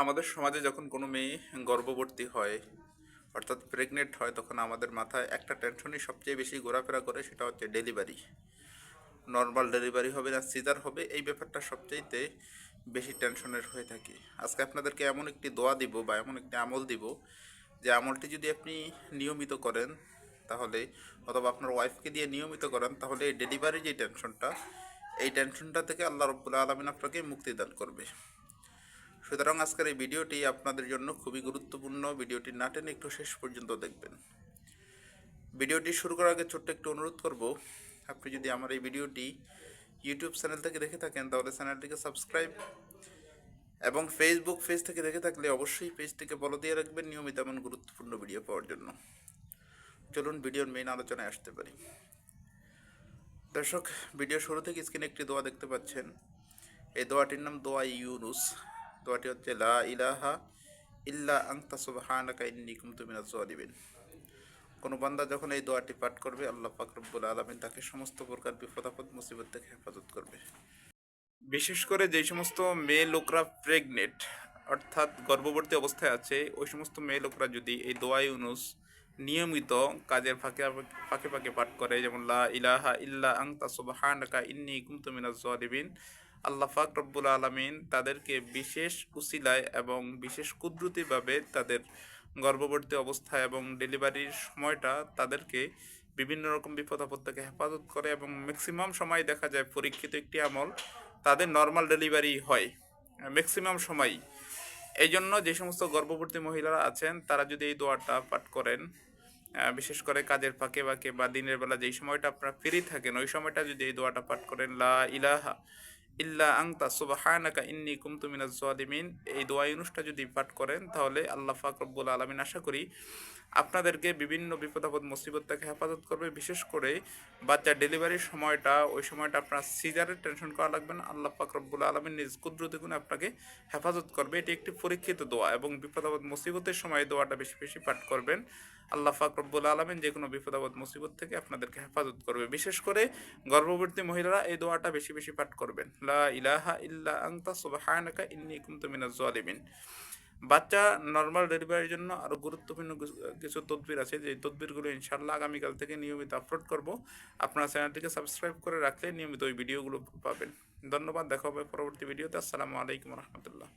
আমাদের সমাজে যখন কোনো মেয়ে গর্ভবতী হয়, অর্থাৎ প্রেগনেন্ট হয়, তখন আমাদের মাথায় একটা টেনশনই সবচেয়ে বেশি ঘোরাফেরা করে, সেটা হচ্ছে ডেলিভারি নর্মাল ডেলিভারি হবে না সিজার হবে, এই ব্যাপারটা সবচেয়েতে বেশি টেনশনের হয়ে থাকে। আজকে আপনাদেরকে এমন একটি দোয়া দিব বা এমন একটি আমল দিব, যে আমলটি যদি আপনি নিয়মিত করেন, তাহলে অথবা আপনার ওয়াইফকে দিয়ে নিয়মিত করেন, তাহলে এই ডেলিভারি যে টেনশনটা এই টেনশনটা থেকে আল্লাহ রব্বুল আলমিন আপনাকে মুক্তি দান করবে। সুতরাং আজকের এই ভিডিওটি আপনাদের জন্য খুবই গুরুত্বপূর্ণ। ভিডিওটি না টেনে একটু শেষ পর্যন্ত দেখবেন। ভিডিওটি শুরু করার আগে ছোট্ট একটু অনুরোধ করব, আপনি যদি আমার এই ভিডিওটি ইউটিউব চ্যানেল থেকে দেখে থাকেন, তাহলে চ্যানেলটিকে সাবস্ক্রাইব এবং ফেসবুক পেজ থেকে দেখে থাকলে অবশ্যই পেজটিকে বলো দিয়ে রাখবেন, নিয়মিত এমন গুরুত্বপূর্ণ ভিডিও পাওয়ার জন্য। চলুন ভিডিওর মেইন আলোচনায় আসতে পারি। দর্শক ভিডিও শুরু থেকে স্ক্রিনে একটি দোয়া দেখতে পাচ্ছেন। এই দোয়াটির নাম দোয়া ইউনুস। দোয়াটি হচ্ছে লা ইলাহা ইল্লা আংতা সুবহানাকা ইন্নী কুনতু মিনাজ জালিমিন কোনো বান্দা যখন এই দোয়াটি পাঠ করবে, আল্লাহ রব্বুল আলামিন তাকে সমস্ত প্রকার বিপদ আপদ মুসিবত থেকে হেফাজত করবে। বিশেষ করে যেই সমস্ত মেয়ে লোকরা প্রেগনেন্ট অর্থাৎ গর্ভবতী অবস্থায় আছে, ওই সমস্ত মেয়ে লোকরা যদি এই দোয়া ইউনুস নিয়মিত কাজের ফাঁকে ফাঁকে ফাঁকে পাঠ করে, যেমন লা ইলাহা ইল্লা আংতা সুবহানাকা ইন্নী কুনতু মিনাজ জালিমিন আল্লাহ পাক রব্বুল আলামিন তাদেরকে বিশেষ উসিলায় এবং বিশেষ কুদরতিভাবে তাদের গর্ভবতী অবস্থা এবং ডেলিভারির সময়টা তাদেরকে বিভিন্ন রকম বিপদ আপদ থেকে হেফাজত করে এবং ম্যাক্সিমাম সময় দেখা যায় পরীক্ষিত একটি আমল তাদের নর্মাল ডেলিভারি হয়। ম্যাক্সিমাম সময়ই এই জন্য যে সমস্ত গর্ভবতী মহিলারা আছেন, তারা যদি এই দোয়াটা পাঠ করেন বিশেষ করে কাজের ফাঁকে ফাঁকে বা দিনের বেলা যেই সময়টা আপনারা ফ্রি থাকেন, ওই সময়টা যদি এই দোয়াটা পাঠ করেন, লা ইলাহা ইল্লা আংতা সুবহানাকা ইন্নী কুনতু মিনাজ জালিমিন। এই দোয়া ইউনুসটা যদি পাঠ করেন, তাহলে আল্লাহ পাক রব্বুল আলামিন আশা করি আপনাদেরকে বিভিন্ন বিপদ, আপদ, মুসিবত থেকে হেফাজত করবে। বিশেষ করে বাচ্চা ডেলিভারির সময়টা, ওই সময়টা আপনার সিজারের টেনশন করা লাগবে না। আল্লাহ পাক রব্বুল আলমিন নিজ কুদরতি গুণে আপনাকে হেফাজত করবে। এটি একটি পরীক্ষিত দোয়া এবং বিপদ, আপদ, মুসিবতের সময় দোয়াটা বেশি বেশি পাঠ করবেন। আল্লাহ পাক রব্বুল আলমিন যে কোনো বিপদ, আপদ, মুসিবত থেকে আপনাদেরকে হেফাজত করবে। বিশেষ করে গর্ভবতী মহিলারা এই দোয়াটা বেশি বেশি পাঠ করবেন। ইলাহা ইল্লা আংতা ইন্নি মিনাজ জালিমিন বাচ্চা নর্মাল ডেলিভারির জন্য আরও গুরুত্বপূর্ণ কিছু- কিছু তদবির আছে। যে তদবিরগুলো ইনশাল্লাহ আগামীকাল থেকে নিয়মিত আপলোড করব। আপনার চ্যানেলটিকে সাবস্ক্রাইব করে রাখলে নিয়মিত ওই ভিডিওগুলো পাবেন। ধন্যবাদ, দেখা হবে পরবর্তী ভিডিওতে। আসসালামু আলাইকুম রহমতুল্লাহ।